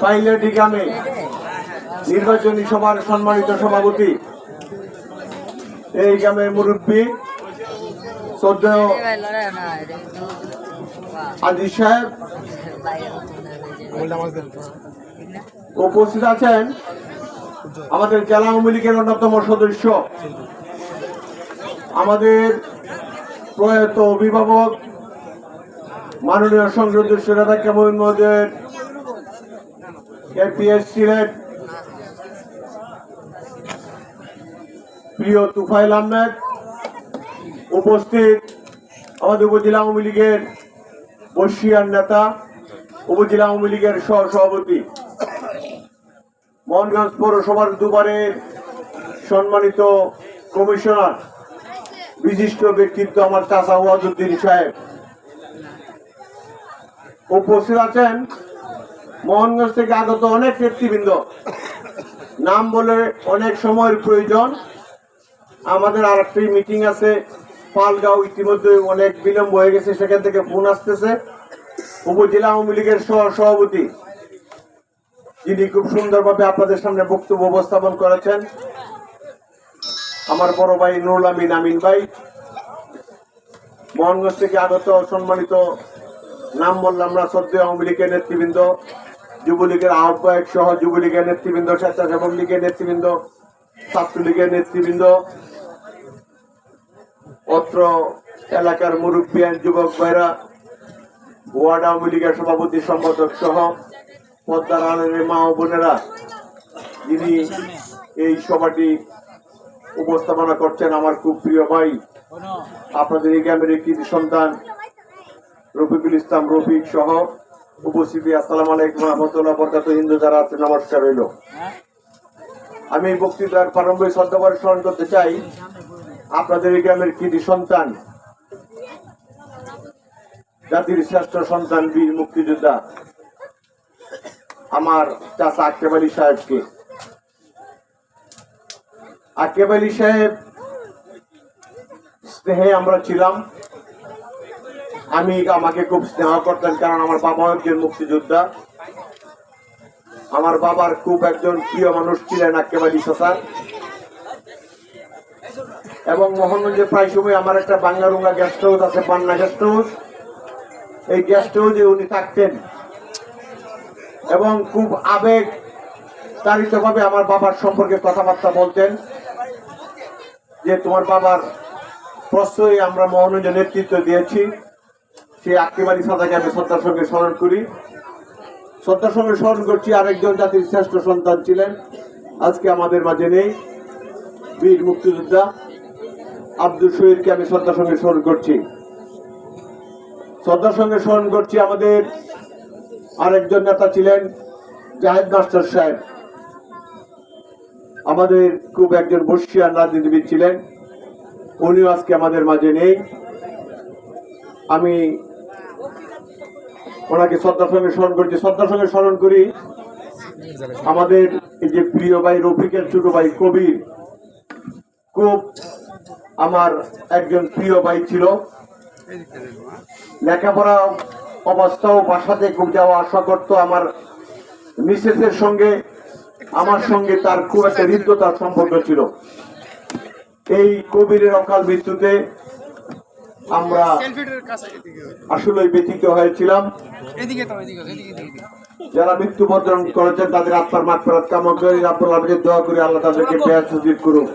পাইলটি গ্রামে নির্বাচনী সভার সম্মানিত সভাপতি। এই গ্রামের মুরব্বী আজিজ সাহেব উপস্থিত আছেন আমাদের জেলা আওয়ামী লীগের অন্যতম সদস্য। আমাদের প্রয়াত অভিভাবক মাননীয় সংসদ নেতা কেমন মহোদয়ের এপিএস ছিলেন প্রিয় তুফাইল আহমেদ, উপস্থিত আমাদের উপজেলা আওয়ামী লীগের বর্ষিয়ার নেতা, উপজেলা আওয়ামী লীগের সহ সভাপতি মোহনগঞ্জ পৌরসভার দুবারের সম্মানিত কমিশনার, বিশিষ্ট ব্যক্তিত্ব আমার চাষা ওয়াজুদ্দিন সাহেব। উপস্থিত আছেন মোহনগঞ্জ থেকে আগত অনেক নেতৃবৃন্দ। নাম বলে অনেক সময়ের প্রয়োজন। আমাদের আর একটি মিটিং আছে। পালগাঁও ইতিমধ্যে অনেক বিলম্ব হয়ে গেছে, সেখান থেকে ফোন আসতেছে। উপজেলা আওয়ামী লীগের সহ সভাপতি, যিনি খুব সুন্দরভাবে আপনাদের সামনে বক্তব্য উপস্থাপন করেছেন। আমার বড় ভাই নুরুল আমিন আমিন ভাই, মোহনগঞ্জ থেকে আগত সম্মানিত নাম বললাম না সদ্য আওয়ামী লীগের নেতৃবৃন্দ, যুবলীগের আহ্বায়ক সহ যুবলীগের নেতৃবৃন্দ, স্বেচ্ছাসেবক লীগের নেতৃবৃন্দ, ছাত্রলীগের নেতৃবৃন্দ, অত্র এলাকার মুরব্বিয়ান যুবক ভাইরা, ওয়ার্ড আওয়ামী লীগের সভাপতি সম্পাদক সহ পদ্মার আলের মা ও বোনেরা যিনি এই সভাটি উপস্থাপনা করছেন আমার খুব প্রিয় ভাই, আপনাদের এই গ্রামের একটি সন্তান রফিকুল ইসলাম, রফিক সহ উপস্থিতি। আসসালাম আলাইকুম রহমতুল্লাহ বরকাত হিন্দু যারা আছে নমস্কার রইল। আমি বক্তৃতার প্রারম্ভে শ্রদ্ধাবার স্মরণ করতে চাই আপনাদের এই গ্রামের কৃতি সন্তান, জাতির শ্রেষ্ঠ সন্তান, বীর মুক্তিযোদ্ধা, আমার চাচা আকেব আলী সাহেবকে। আকেব আলী সাহেব, স্নেহে আমরা ছিলাম। আমি আমাকে খুব স্নেহ করতেন, কারণ আমার বাবা একজন মুক্তিযোদ্ধা। আমার বাবার খুব একজন প্রিয় মানুষ ছিলেন আকেব আলী চাচা এবং মোহনগঞ্জে প্রায় সময় আমার একটা বাংলারুঙ্গা গেস্ট হাউস আছে, পান্না গেস্ট হাউস এই গেস্ট হাউসে উনি থাকতেন। এবং খুব আবেগ তাড়িত ভাবে আমার বাবার সম্পর্কে কথাবার্তা বলতেন, যে তোমার বাবার প্রশ্রয়ে আমরা মোহনগঞ্জে নেতৃত্ব দিয়েছি। সেই আকিবারি সাদাকে আমি শ্রদ্ধার সঙ্গে স্মরণ করি। শ্রদ্ধার সঙ্গে স্মরণ করছি আরেকজন জাতির শ্রেষ্ঠ সন্তান ছিলেন। আজকে আমাদের মাঝে নেই বীর মুক্তিযোদ্ধা আব্দুল শহীদকে আমি শ্রদ্ধার সঙ্গে স্মরণ করছি। শ্রদ্ধার সঙ্গে স্মরণ করছি আমাদের আরেকজন নেতা ছিলেন জাহেদ মাস্টার সাহেব। আমাদের খুব একজন বর্ষিয়ান রাজনীতিবিদ ছিলেন। উনিও আজকে আমাদের মাঝে নেই। আমি ওনাকে শ্রদ্ধার সঙ্গে স্মরণ করছি শ্রদ্ধার সঙ্গে স্মরণ করি, আমাদের এই যে প্রিয় ভাই রফিকের ছোট ভাই কবির, খুব আমার একজন প্রিয় ভাই ছিল। লেখাপড়া অবস্থাও বাসাতে খুব যাওয়া আসা করতো আমার মিসেসের সঙ্গে, আমার সঙ্গে তার খুব একটা হৃদ্যতার সম্পর্ক ছিল। এই কবিরের অকাল মৃত্যুতে আমরা আসলে ব্যথিত হয়েছিলাম। যারা মৃত্যুবরণ করেছেন তাদের আত্মার মাঠ ফেরত কামনা করি আব্দুল দোয়া করি আল্লাহ তাদেরকে বেয়ার সুযোগ করুন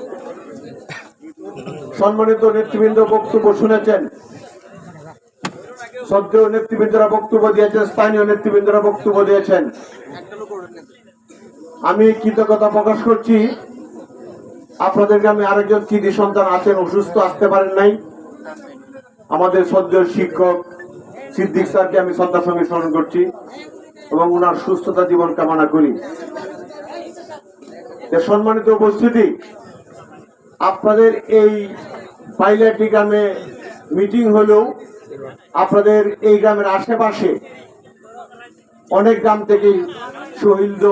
সম্মানিত নেতৃবৃন্দ বক্তব্য শুনেছেন। সদ্য নেতৃবৃন্দরা বক্তব্য দিয়েছেন স্থানীয় নেতৃবৃন্দরা বক্তব্য দিয়েছেন। আমি কৃতজ্ঞতা প্রকাশ করছি। আপনাদের গ্রামে আরেকজন কৃতি সন্তান আছেন অসুস্থ আসতে পারেন নাই। আমাদের সদ্য শিক্ষক সিদ্দিক স্যারকে আমি শ্রদ্ধার সঙ্গে স্মরণ করছি এবং ওনার সুস্থতা জীবন কামনা করি। সম্মানিত উপস্থিতি, আপনাদের এই পাইলাটি গ্রামে মিটিং হলেও আপনাদের এই গ্রামের আশেপাশে অনেক গ্রাম থেকে শহীদ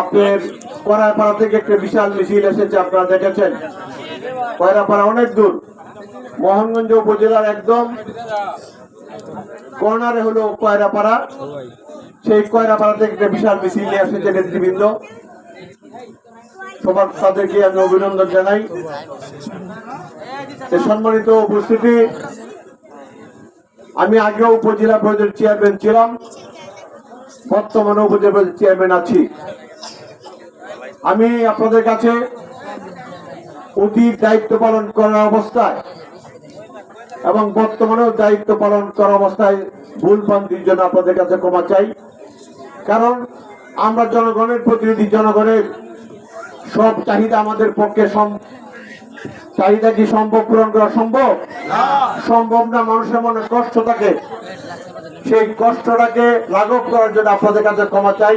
আপনার কড়াইপাড়া থেকে একটা বিশাল মিছিল এসেছে, আপনারা দেখেছেন। কয়রাপাড়া অনেক দূর। মোহনগঞ্জ উপজেলার একদম কর্নারে হলো কয়রাপাড়া। সেই কয়রাপাড়া থেকে একটা বিশাল মিছিল নিয়ে আসছে নেতৃবৃন্দ। সবার তাদেরকে আমি অভিনন্দন জানাই। সম্মানিত উপস্থিতি, আমি আগেও উপজেলা পরিষদের চেয়ারম্যান ছিলাম, বর্তমানে উপজেলা পরিষদের চেয়ারম্যান আছি। আমি আপনাদের কাছে অতীত দায়িত্ব পালন করার অবস্থায় এবং বর্তমানেও দায়িত্ব পালন করা অবস্থায় ভুল ভ্রান্তির জন্য আপনাদের কাছে ক্ষমা চাই। কারণ আমরা জনগণের প্রতিনিধি জনগণের সব চাহিদা আমাদের পক্ষে চাহিদা কি সম্ভব পূরণ করা সম্ভব? সম্ভব না মানুষের মনে কষ্ট থাকে। সেই কষ্টটাকে লাঘব করার জন্য আপনাদের কাছে ক্ষমা চাই।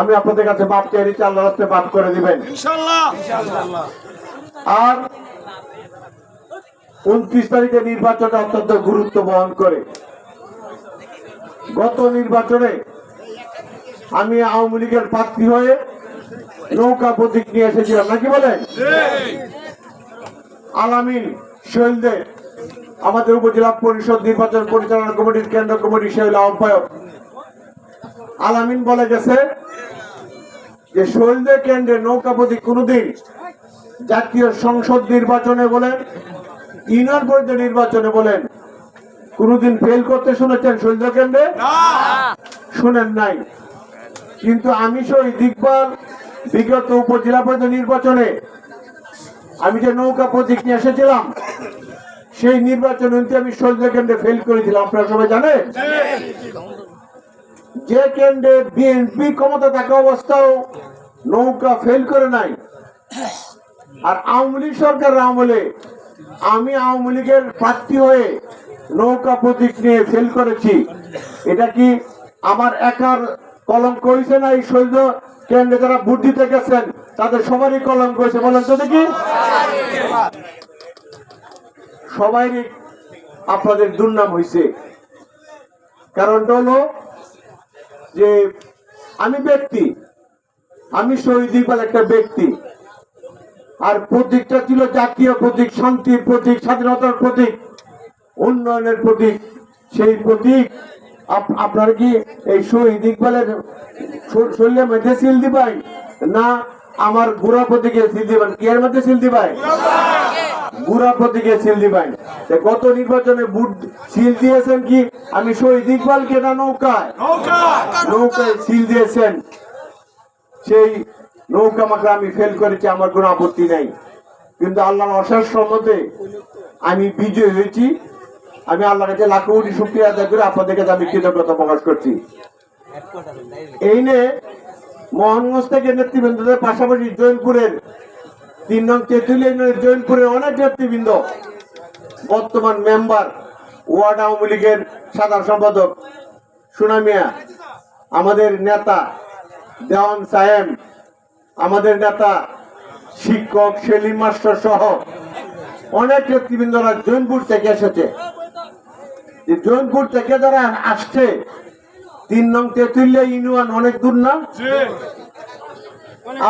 আমি আপনাদের কাছে মাপ চাই আল্লাহ রাস্তায় মাফ করে দিবেন। আর উনত্রিশ তারিখে নির্বাচন অত্যন্ত গুরুত্ব বহন করে। গত নির্বাচনে আমি আওয়ামী লীগের প্রার্থী হয়ে নৌকা প্রতীক নিয়ে এসেছিলাম। নাকি বলেন? আলামিন শৈলদের আমাদের উপজেলা পরিষদ নির্বাচন পরিচালনা কমিটির কেন্দ্র কমিটি শৈল আহ্বায়ক। আলামিন বলে গেছে যে শৈলদের কেন্দ্রে নৌকা প্রতীক কোনোদিন জাতীয় সংসদ নির্বাচনে বলেন ইউনিয়ন পরিষদ নির্বাচনে বলেন কোনোদিন ফেল করতে শুনেছেন শৈল কেন্দ্রে? শুনেন নাই। কিন্তু আমি শহীদ ইকবাল বিগত উপজেলা পরিষদ নির্বাচনে আমি যে নৌকা প্রতীক নিয়ে এসেছিলাম সেই নির্বাচনে আমি শহীদ কেন্দ্রে ফেল করেছিলাম। আপনারা সবাই জানেন? যে কেন্দ্রে বিএনপি ক্ষমতা থাকা অবস্থাও নৌকা ফেল করে নাই। আর আওয়ামী লীগ সরকারের আমলে আমি আওয়ামী লীগের প্রার্থী হয়ে নৌকা প্রতীক নিয়ে ফেল করেছি। এটা কি আমার একার কলঙ্ক হয়েছে না এই সৈন্য কেন্দ্রে যারা ভোট দিতে গেছেন তাদের সবারই কলঙ্ক হয়েছে বলেন তো দেখি? সবাইরই আপনাদের দুর্নাম হয়েছে কারণটা হলো যে আমি ব্যক্তি, আমি শহীদ ইকবাল একটা ব্যক্তি। আর প্রতীকটা ছিল জাতীয় প্রতীক শান্তির প্রতীক স্বাধীনতার প্রতীক উন্নয়নের প্রতীক। সেই প্রতীক আপ- আপনারা কি এই শহীদ ইকবালের শরীরের মধ্যে সিল দিবাই? না আমার বুড়া প্রতীকে সিল দিবেন কি এর মধ্যে সিল দিবাই? বুড়া প্রতীকে সিল দিবেন তা গত নির্বাচনে বুট সিল দিয়েছেন কি? আমি শহীদ ইকবালকে না নৌকায়। নৌকায় সিল দিয়েছেন। সেই নৌকা মাকে আমি ফেল করেছি, আমার কোনো আপত্তি নাই। কিন্তু আল্লাহর অশেষ সম্মতে আমি বিজয় হয়েছি। আমি আল্লাহর কাছে লাখো কোটি শুক্রিয়া আদায় করে আপনাদের কাছে আমি কৃতজ্ঞতা প্রকাশ করছি। এই নিয়ে মোহনগঞ্জ থেকে নেতৃবৃন্দদের পাশাপাশি জৈনপুরের তিন নং তেঁতুলিয়া জৈনপুরের অনেক নেতৃবৃন্দ, বর্তমান মেম্বার, ওয়ার্ড আওয়ামী লীগের সাধারণ সম্পাদক সুনামিয়া, আমাদের নেতা দেওয়ান সাহেব আমাদের নেতা, শিক্ষক, সেলিম মাস্টার সহ অনেক নেতৃবৃন্দরা জৈনপুর থেকে এসেছে। জৈনপুর থেকে যারা আসছে, তিন নং তেঁতুলিয়া ইউনিয়ন অনেক দূর না?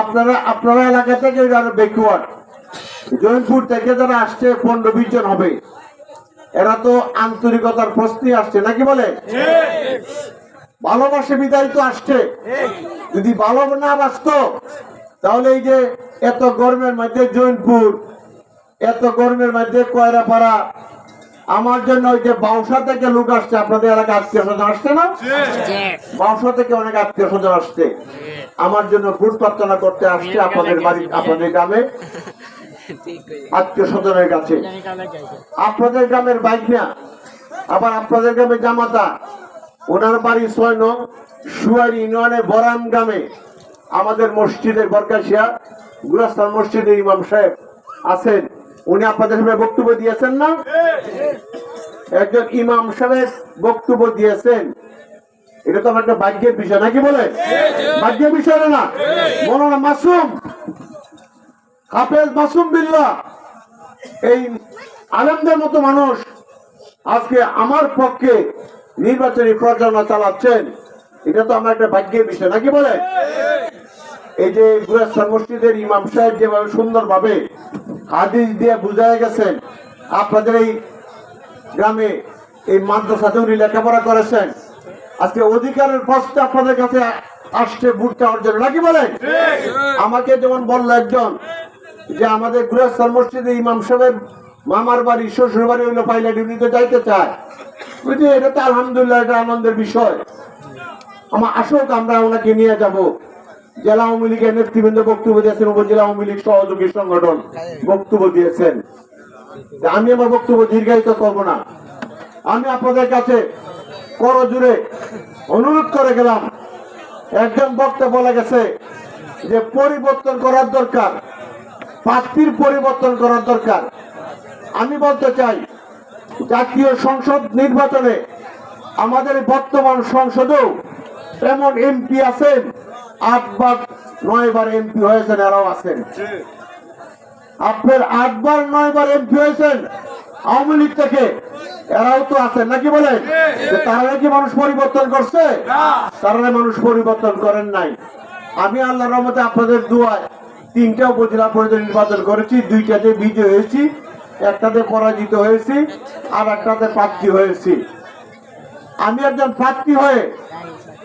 আপনারা আপনারা এলাকা থেকে আরও বেকুয়ার। জৈনপুর থেকে যারা আসছে, পনেরো বিশ জন হবে। এরা তো আন্তরিকতার প্রশ্নে আসছে, নাকি বলে? ভালোবাসে বিদায় তো আসছে। যদি ভালো না বাসত তাহলে এই যে এত গরমের মধ্যে জৈনপুর এত গরমের মধ্যে কয়রা কয়রাপাড়া আমার জন্য ওই যে বাউসা থেকে লোক আসছে আপনাদের এলাকা আত্মীয় স্বজন আসছে না? বাউসা থেকে অনেক আত্মীয় স্বজন আসছে। আমার জন্য ভোট প্রার্থনা করতে আসছে আপনাদের বাড়ি আপনাদের গ্রামে। আত্মীয় স্বজনের কাছে। আপনাদের গ্রামের বাইক না? আবার আপনাদের গ্রামে জামাতা। ওনার বাড়ি ছয় নং সুয়ারি ইউনিয়নে বরাম গ্রামে। আমাদের মসজিদের বরকাশিয়া গুরাস্তান মসজিদের ইমাম সাহেব আছেন। উনি আপনাদের সামনে বক্তব্য দিয়েছেন না? একজন ইমাম সাহেব বক্তব্য দিয়েছেন। এটা তো আমার একটা ভাগ্যের বিষয়, নাকি বলে ভাগ্যের বিষয় না? মনোনা মাসুম, হাফেজ মাসুম বিল্লাহ, এই আলেমদের মতো মানুষ আজকে আমার পক্ষে নির্বাচনী প্রচারণা চালাচ্ছেন। এটা তো আমার একটা ভাগ্যের বিষয়, নাকি বলে এই যে গুরাস্তান মসজিদের ইমাম সাহেব যেভাবে সুন্দরভাবে হাদিস দিয়ে বুঝায় গেছেন, আপনাদের এই গ্রামে এই মাদ্রাসাতে উনি লেখাপড়া করেছেন। আজকে অধিকারের প্রশ্নে আপনাদের কাছে আসছে ভোটটা অর্জন নাকি বলেন? আমাকে যেমন বলল একজন যে আমাদের গৃহস্থল মসজিদে ইমাম সাহেব মামার বাড়ি, শ্বশুর বাড়ি হইল পাইলাটি, উনি যাইতে চায়। বুঝলি এটা তো আলহামদুলিল্লাহ, এটা আনন্দের বিষয়। আমার আসুক, আমরা ওনাকে নিয়ে যাব। জেলা আওয়ামী লীগের নেতৃবৃন্দ বক্তব্য দিয়েছেন, উপজেলা আওয়ামী লীগ সহযোগী সংগঠন বক্তব্য দিয়েছেন। আমি আমার বক্তব্য দীর্ঘায়িত করব না। আমি আপনাদের কাছে করজুড়ে অনুরোধ করে গেলাম। একজন বক্তা বলে গেছে যে পরিবর্তন করার দরকার প্রার্থীর পরিবর্তন করার দরকার। আমি বলতে চাই, জাতীয় সংসদ নির্বাচনে আমাদের বর্তমান সংসদেও এমন এমপি আছেন আটবার নয়বার এমপি হয়েছেন এরাও আছেন। আপনার আটবার নয়বার এমপি হয়েছেন আওয়ামী লীগ থেকে এরাও তো আছেন নাকি বলেন? তারা নাকি মানুষ পরিবর্তন করছে? তারা মানুষ পরিবর্তন করেন নাই। আমি আল্লাহ রহমতে আপনাদের দুয়ায় তিনটা উপজেলা পরিষদ নির্বাচন করেছি দুইটাতে বিজয় হয়েছি একটাতে পরাজিত হয়েছি আর একটাতে প্রার্থী হয়েছি। আমি একজন প্রার্থী হয়ে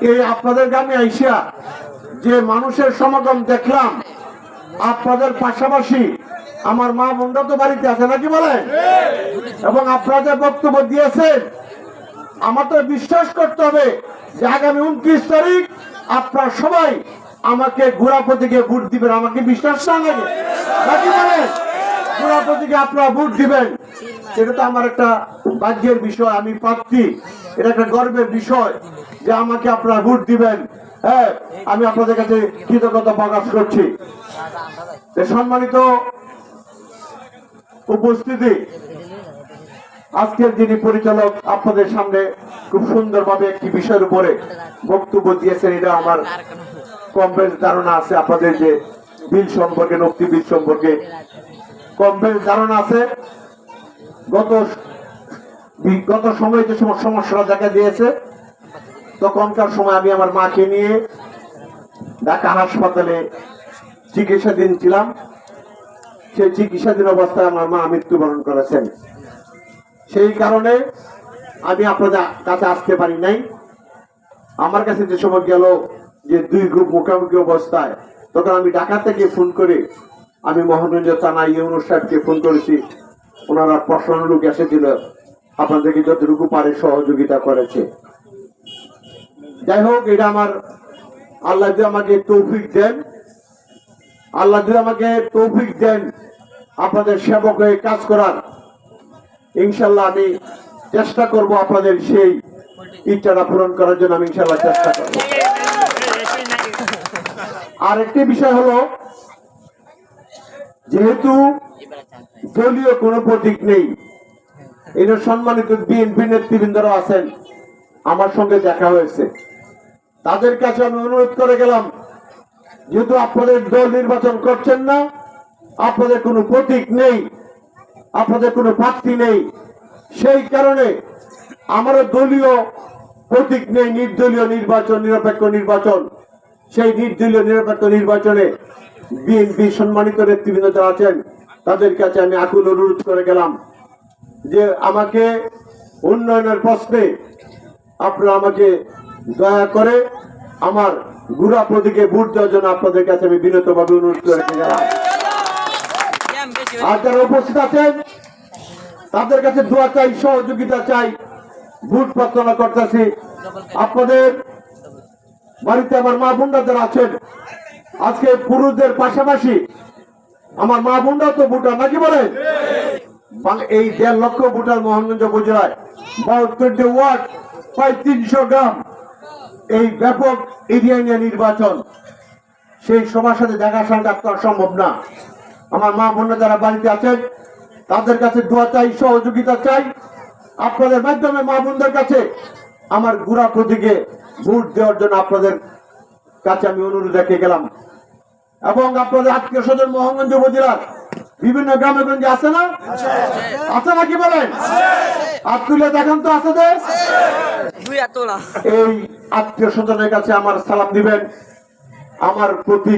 এই আপনাদের গ্রামে আইসা যে মানুষের সমাগম দেখলাম, আপনাদের পাশাপাশি আমার মা বোনরা তো বাড়িতে আছে নাকি বলেন? এবং আপনারা যে বক্তব্য দিয়েছেন, আমার তো বিশ্বাস করতে হবে যে আগামী উনত্রিশ তারিখ আপনারা সবাই আমাকে ঘোড়া প্রতীকে ভোট দিবেন। আমাকে বিশ্বাস না লাগে। নাকি বলেন? ঘোড়া প্রতীকে আপনারা ভোট দিবেন। সেটা তো আমার একটা ভাগ্যের বিষয়, আমি প্রার্থী। এটা একটা গর্বের বিষয় যে আমাকে আপনারা ভোট দিবেন। আমি আপনাদের কাছে কৃতজ্ঞতা প্রকাশ করছি। সম্মানিত উপস্থিতি, আজকের যিনি পরিচালক আপনাদের সামনে খুব সুন্দরভাবে একটি বিষয়ের উপরে বক্তব্য দিয়েছেন, এটা আমার কম ধারণা আছে আপনাদের যে বিল সম্পর্কে নক্তি বিল সম্পর্কে। কম ধারণা আছে। গত গত সময়ে যে সমস্যা দেখা দিয়েছে তখনকার সময় আমি আমার মাকে নিয়ে ঢাকা হাসপাতালে চিকিৎসাধীন ছিলাম। সেই চিকিৎসাধীন অবস্থায় আমার মা মৃত্যুবরণ করেছেন। সেই কারণে আমি আপনাদের কাছে আসতে পারি নাই। আমার কাছে যে সময় গেল যে দুই গ্রুপ মুখোমুখি অবস্থায়, তখন আমি ঢাকা থেকে ফোন করে আমি মোহনগঞ্জ থানা ইউনুস সাহেবকে ফোন করেছি। ওনারা প্রশ্ন লোক এসেছিল, আপনাদেরকে যতটুকু পারে সহযোগিতা করেছে। যাই হোক, এটা আমার আল্লাহ যদি আমাকে তৌফিক দেন, আল্লাহ যদি আমাকে তৌফিক দেন, আপনাদের সেবক হয়ে কাজ করার, ইনশাল্লাহ আমি চেষ্টা করব আপনাদের সেই ইচ্ছাটা পূরণ করার জন্য আমি ইনশাল্লাহ চেষ্টা করব। আর একটি বিষয় হলো, যেহেতু দলীয় কোনো প্রতীক নেই এটা সম্মানিত বিএনপি নেতৃবৃন্দরা আছেন, আমার সঙ্গে দেখা হয়েছে। তাদের কাছে আমি অনুরোধ করে গেলাম, যেহেতু আপনাদের দল নির্বাচন করছেন না, আপনাদের কোনো প্রতীক নেই, আপনাদের কোনো প্রার্থী নেই, সেই কারণে আমারও দলীয় প্রতীক নেই, নির্দলীয় নির্বাচন, নিরপেক্ষ নির্বাচন। সেই নির্দলীয় নিরপেক্ষ নির্বাচনে বিএনপি সম্মানিত নেতৃবৃন্দ যারা আছেন, তাদের কাছে আমি আকুল অনুরোধ করে গেলাম যে আমাকে উন্নয়নের প্রশ্নে আপনারা আমাকে দয়া করে আমার গুড়া ভোট দেওয়ার জন্য আপনাদের কাছে আমি বিনতভাবে অনুরোধ করে আর যারা উপস্থিত আছেন, তাদের কাছে দোয়া চাই, সহযোগিতা চাই, ভোট প্রার্থনা করতেছি। আপনাদের বাড়িতে আমার মা বোনরা যারা আছেন, আজকে পুরুষদের পাশাপাশি আমার মা বোনরা তো ভোটার নাকি বলে? এই দেড় লক্ষ ভোটার মোহনগঞ্জ উপজেলায় বাহাত্তরটি ওয়ার্ড, প্রায় তিনশো গ্রাম এই ব্যাপক এরিয়া নির্বাচন সেই সবার সাথে দেখা সাক্ষাৎ করা সম্ভব না। আমার মা বোনরা যারা বাড়িতে আছেন তাদের কাছে দোয়া চাই সহযোগিতা চাই। আপনাদের মাধ্যমে মা বোনদের কাছে আমার গুড়া প্রতীকে ভোট দেওয়ার জন্য আপনাদের কাছে আমি অনুরোধ রেখে গেলাম। এবং আপনাদের আত্মীয় স্বজন মোহনগঞ্জ উপজেলার বিভিন্ন গ্রামে গঞ্জে আছে না? আছে। নাকি বলেন? আর তুলে দেখেন তো আছে দেশ এই আত্মীয় স্বজনের কাছে আমার সালাম দিবেন। আমার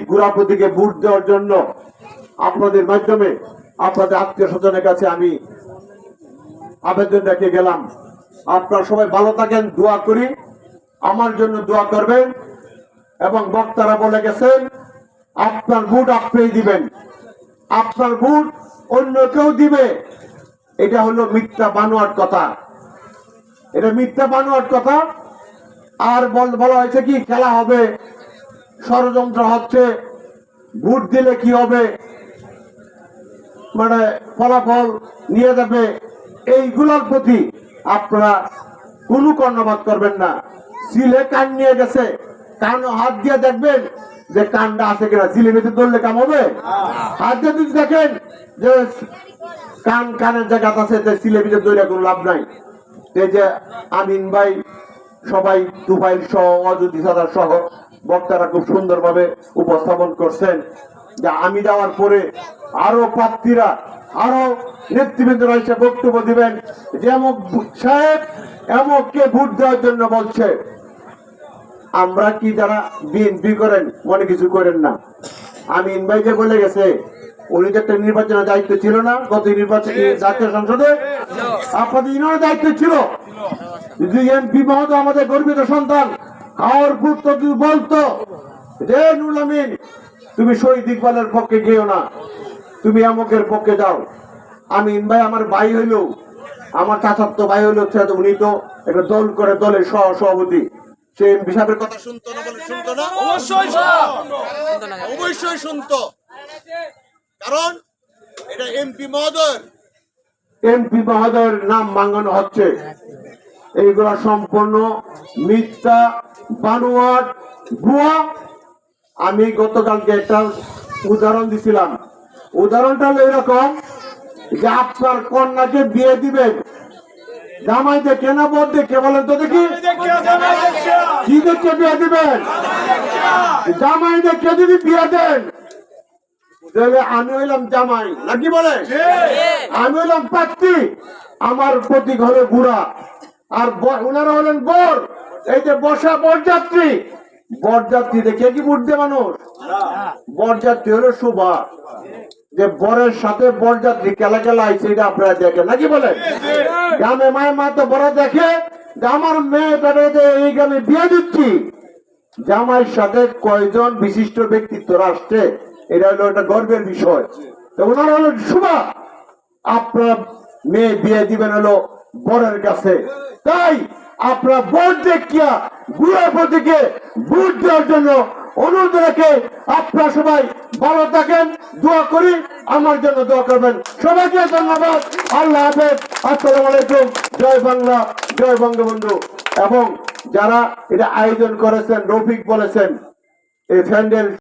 গুড়া ভোট দেওয়ার জন্য আপনাদের মাধ্যমে আপনাদের আত্মীয় স্বজনের কাছে আমি আবেদন রেখে গেলাম। আপনারা সবাই ভালো থাকেন, দোয়া করি। আমার জন্য দোয়া করবেন এবং বক্তারা বলে গেছেন, আপনার ভোট আপনিই দিবেন। আপনার ভোট অন্য কেউ দিবে। এটা হলো মিথ্যা বানোয়ার কথা। এটা মিথ্যা বানোয়ার কথা। আর বলা হয়েছে কি, খেলা হবে, ষড়যন্ত্র হচ্ছে, ভোট দিলে কি হবে মানে ফলাফল নিয়ে যাবে, এইগুলোর প্রতি আপনারা কোনো কর্ণপাত করবেন না। সিলে কান নিয়ে গেছে, কান হাত দিয়ে দেখবেন যে কানটা আছে কিনা। সিলে বেঁচে ধরলে কাম হবে? হাত দিয়ে যদি দেখেন যে কান কানের জায়গা আছে সিলে বেঁচে ধরে কোনো লাভ নাই। আমিন ভাই, সবাই দুবাইল সহ অযোধ্যা সাদার সহ বক্তারা খুব সুন্দরভাবে উপস্থাপন করছেন। যে আমি যাওয়ার পরে আরও প্রার্থীরা, আরও নেতৃবৃন্দরা এসে বক্তব্য দিবেন যে সাহেব ভোট দেওয়ার জন্য বলছে। আমরা কি যারা বিএনপি করেন, মনে কিছু করেন না। আমি ভাই যে বলে গেছে উনি যে একটা নির্বাচনের দায়িত্ব ছিল না, গত নির্বাচন জাতীয় সংসদে আপনাদের ইনার দায়িত্ব ছিল। এমপি মহোদয় আমাদের গর্বিত সন্তান হাওয়ার পুত্র যদি বলতো যে নুল আমিন, তুমি শহীদ ইকবালের পক্ষে গেও না, তুমি আমকের পক্ষে যাও। আমি ভাই আমার ভাই হইল আমার চাচাতো ভাই হইল সে- উনি তো একটা দল করে দলের সহ সভাপতি সে এমপি সাহেবের কথা শুনতো না বলে শুনতো না? অবশ্যই অবশ্যই শুনতো। কারণ এটা এমপি মহোদয়। এমপি মহোদয়ের নাম মাঙ্গানো হচ্ছে। এইগুলা সম্পূর্ণ মিথ্যা, বানোয়াট, ভুয়া। আমি গতকালকে একটা উদাহরণ দিছিলাম। উদাহরণটা হলো এরকম যে আপনার কন্যাকে বিয়ে দিবেন। জামাই দেখে না বর দেখে বলেন তো দেখি। কি দেখে বিয়ে দিবেন? জামাই দেখে যদি বিয়ে দেন? আমি হইলাম জামাই নাকি বলে? আমি হলাম প্রার্থী আমার প্রতি ঘরে বুড়া আর ওনারা হলেন বর। এই যে বসা বরযাত্রী। বরযাত্রী দেখে কি বুঝতে মানুষ? বরযাত্রী হলো শোভা। যে বরের সাথে বরযাত্রী কেলা কেলা আইছে এটা আপনারা দেখেন নাকি বলেন গ্রামে মায়ের মা তো বড় দেখে যে আমার মেয়েটারে যে এই গ্রামে বিয়ে দিচ্ছি। জামাইয়ের সাথে কয়জন বিশিষ্ট ব্যক্তিত্ব রাষ্ট্রে? এটা হলো একটা গর্বের বিষয়। ওনারা হলো শুভা আপনার মেয়ে বিয়ে দিবেন হলো বরের কাছে। তাই আপনার ভোট দেখিয়া বুড়ার প্রতীকে ভোট দেওয়ার জন্য অনুরোধ রেখে আপনারা সবাই ভালো থাকেন, দোয়া করি, আমার জন্য দোয়া করবেন। সবাইকে ধন্যবাদ। আল্লাহ হাফেজ। আসসালামু আলাইকুম। জয় বাংলা, জয় বঙ্গবন্ধু। এবং যারা এটা আয়োজন করেছেন, রফিক বলেছেন, এই ফ্যান্ডেল